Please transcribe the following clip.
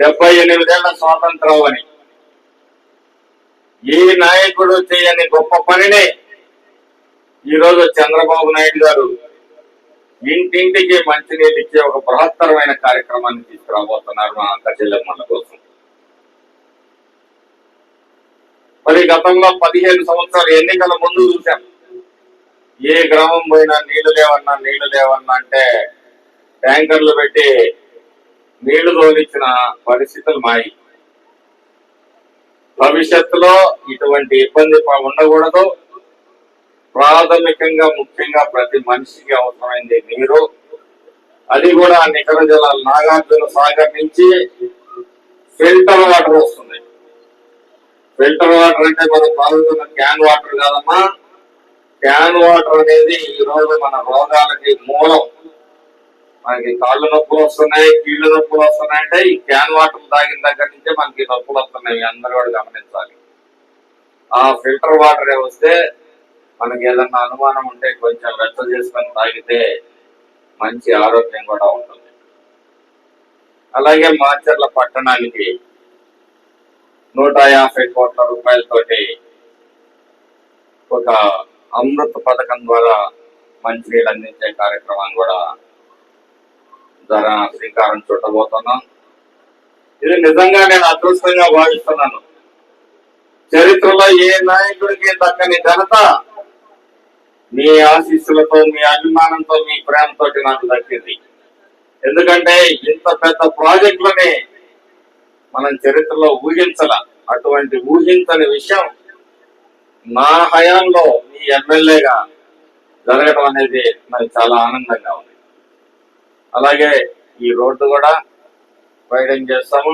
డెబ్బై ఎనిమిదేళ్ళ స్వాతంత్రం అని ఈ నాయకుడు చేయని గొప్ప పనిని ఈరోజు చంద్రబాబు నాయుడు గారు ఇంటింటికి మంచినీళ్ళు ఇచ్చే ఒక బృహత్తరమైన కార్యక్రమాన్ని తీసుకురాబోతున్నారు మా అక్క చెల్లెమ్మల కోసం. మరి గతంలో పదిహేను సంవత్సరాలు ఎన్నికల ముందు చూశాం. ఏ గ్రామం పోయినా నీళ్ళు లేవన్నా నీళ్ళు లేవన్నా అంటే ట్యాంకర్లు పెట్టి నీళ్ళు తోలిచ్చిన పరిస్థితులు మాయి. భవిష్యత్తులో ఇటువంటి ఇబ్బంది ఉండకూడదు. ప్రాథమికంగా ముఖ్యంగా ప్రతి మనిషికి అవసరమైంది నీరు. అది కూడా నికర జలాలు నాగార్జున సాగర్ నుంచి ఫిల్టర్ వాటర్ వస్తుంది. ఫిల్టర్ వాటర్ అంటే మనం తాగుతున్న క్యాన్ వాటర్ కాదమ్మా. క్యాన్ వాటర్ అనేది ఈ రోజు మన రోగాలకి మూలం. మనకి కాళ్ళు నొప్పులు వస్తున్నాయి కీళ్ళు నొప్పులు వస్తున్నాయి అంటే ఈ క్యాన్ వాటర్ తాగిన దగ్గర నుంచే మనకి నొప్పులు వస్తున్నాయి. అందరూ కూడా గమనించాలి. ఆ ఫిల్టర్ వాటర్ వస్తే మనకి ఏదన్నా అనుమానం ఉంటే కొంచెం వెచ్చ చేసుకొని తాగితే మంచి ఆరోగ్యం కూడా ఉంటుంది. అలాగే మాచర్ల పట్టణానికి నూట యాభై కోట్ల రూపాయలతోటి ఒక అమృత్ పథకం ద్వారా మంచినీళ్ళు అందించే కార్యక్రమాన్ని కూడా ధర శ్రీకారం చుట్టబోతున్నాం. ఇది నిజంగా నేను అదృష్టంగా భావిస్తున్నాను. చరిత్రలో ఏ నాయకుడికి దక్కని ఘనత? మీ ఆశీస్సులతో మీ అభిమానంతో మీ ప్రేమతో నాకు దక్కింది. ఎందుకంటే ఇంత పెద్ద ప్రాజెక్టులని మనం చరిత్రలో ఊహించాల అటువంటి ఊహించని విషయం నా హయాంలో మీ ఎమ్మెల్యేగా జరగడం అనేది నాకు చాలా ఆనందంగా ఉంది. అలాగే ఈ రోడ్డు కూడా వైడింగ్ చేస్తాము.